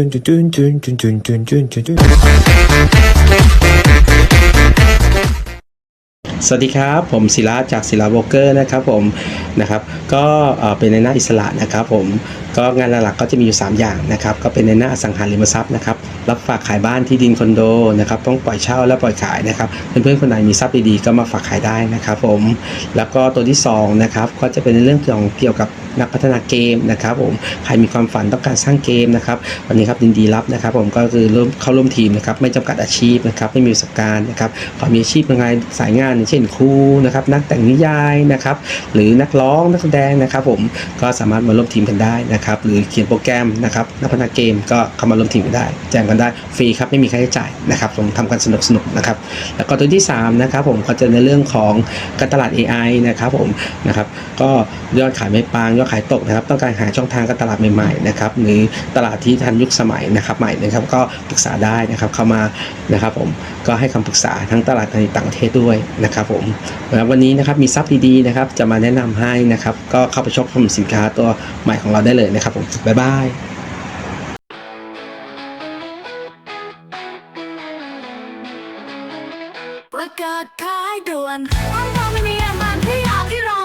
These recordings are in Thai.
สวัสดีครับ ผมศิลาจากศิลาโบรกเกอร์นะครับผมนะครับก็เป็นในหน้าอิสระนะครับผมก็งานหลักก็จะมีอยู่ 3 อย่างนะครับก็เป็นในหน้าสังหาริมทรัพย์นะครับรับฝากขายบ้านที่ดินคอนโดนะครับต้องปล่อยเช่าและปล่อยขายนะครับเพื่อนๆคนไหนมีทรัพย์ดีๆก็มาฝากขายได้นะครับผมแล้วก็ตัวที่2นะครับก็จะเป็นในเรื่องของเกี่ยวกับนักพัฒนาเกมนะครับผมใครมีความฝันต้องการสร้างเกมนะครับวันนี้ครับยินดีรับนะครับ ผมก็คือร่วมเข้าร่วมทีมนะครับไม่จำกัดอาชีพนะครับไม่มีประสบการณ์นะครับขอมีอาชีพยังไงสายงานเช่นครูนะครับนักแต่งนิยายนะครับหรือนักร้องนักแสดงนะครับ ผมก็สามารถมาร่วมทีมกันได้นะครับหรือเขียนโปรแกรมนะครับนักพัฒนาเกมก็เข้ามาร่วมทีมกันได้ แจ้งกันได้ฟรีครับไม่มีค่าใช้จ่ายนะครับผมทำกันสนุกสนุกๆนะครับแล้วก็ตัวที่สามนะครับผมก็จะในเรื่องของการตลาด AI นะครับผมนะครับก็ยอดขายไม่ปังยอดขายตกนะครับ ต้องการหาช่องทางการตลาดใหม่ๆนะครับหรือตลาดที่ทันยุคสมัยนะครับใหม่นะครับก็ปรึกษาได้นะครับเข้ามานะครับผมก็ให้คำปรึกษาทั้งตลาดในต่างประเทศด้วยนะครับผมววันนี้นะครับมีซับดีๆนะครับจะมาแนะนำให้นะครับก็เข้าไปชมสินค้าตัวใหม่ของเราได้เลยนะครับผมบ๊ายบายประกาศขายด่วนห้องเราไม่มีอาหารที่อยากที่รอ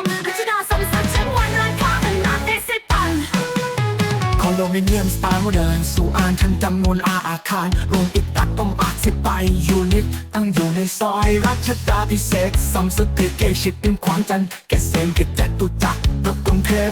โดมิเนียมสไตล์โมเดิร์นสู่อ่านทันจำนวนอาอาคาร รวมอิกตัดต้มอาจสิไปยูนิต ตั้งอยู่ในซอยรัชดาพิเศษซัมสติเกชิตเป็นขวางจันเกษมกิจจตุจักรรถกรุงเทพ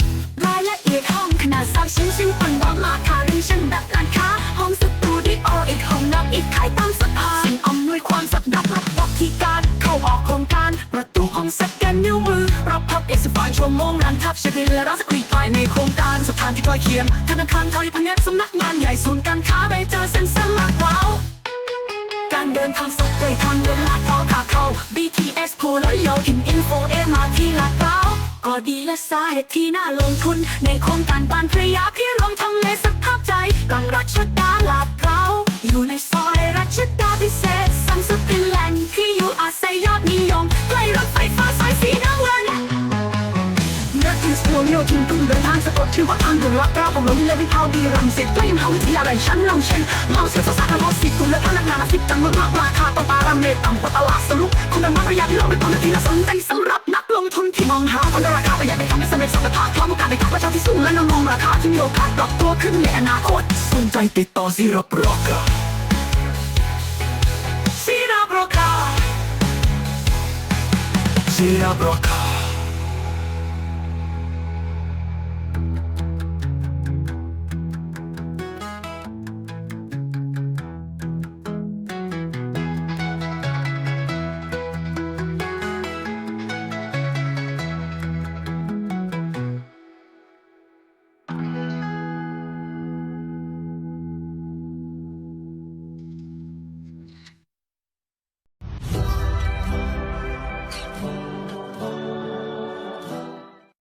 มือรับพับเอกสารชั่วโมงร้านทับเช็คบิลและรับสกรีนภายในโครงการสถานที่ใกล้เคียงธนาคารไทยพาณิชย์สำนักงานใหญ่ศูนย์การค้าไปเจอเซ็นเซอร์มากว้าวการเดินทางสดไปทางเดินลาดพร้าวขาเข้า BTS พูลและโยธินอินโฟเอมาที่ลาดพร้าวก็ดีและสาเหตุที่น่าลงทุนในโครงการบ้านพระยาพ ที่สวมโยทินตุ้งเดินทางสะกดชื่อว่าทางด่วนลัดเก้าของเราเลยวิภาวดีรังสิตใกล้มหาวิทยาลัยชั้นนำเช่นเมาเสียสาขาสิบคุณและพนักงานอาทิตย์จังเมืองมากราคาต้อปาราเมตต่ำกว่าตลาดสรุปคุณนำมาประหยัดที่เราเป็นตอนที่น่าสนใจสำหรับนักลงทุนที่มองหาผลราคาประหยัดในทำให้สำเร็จสัมปทานพร้อมโอกาสในการประชาที่สูงและนำมองราคาที่มีโอกาสปรับตัวขึ้นในอนาคตสนใจติดต่อซีรโปรเกอร์ซีรโปรเกอร์ซีรโปรเกอร์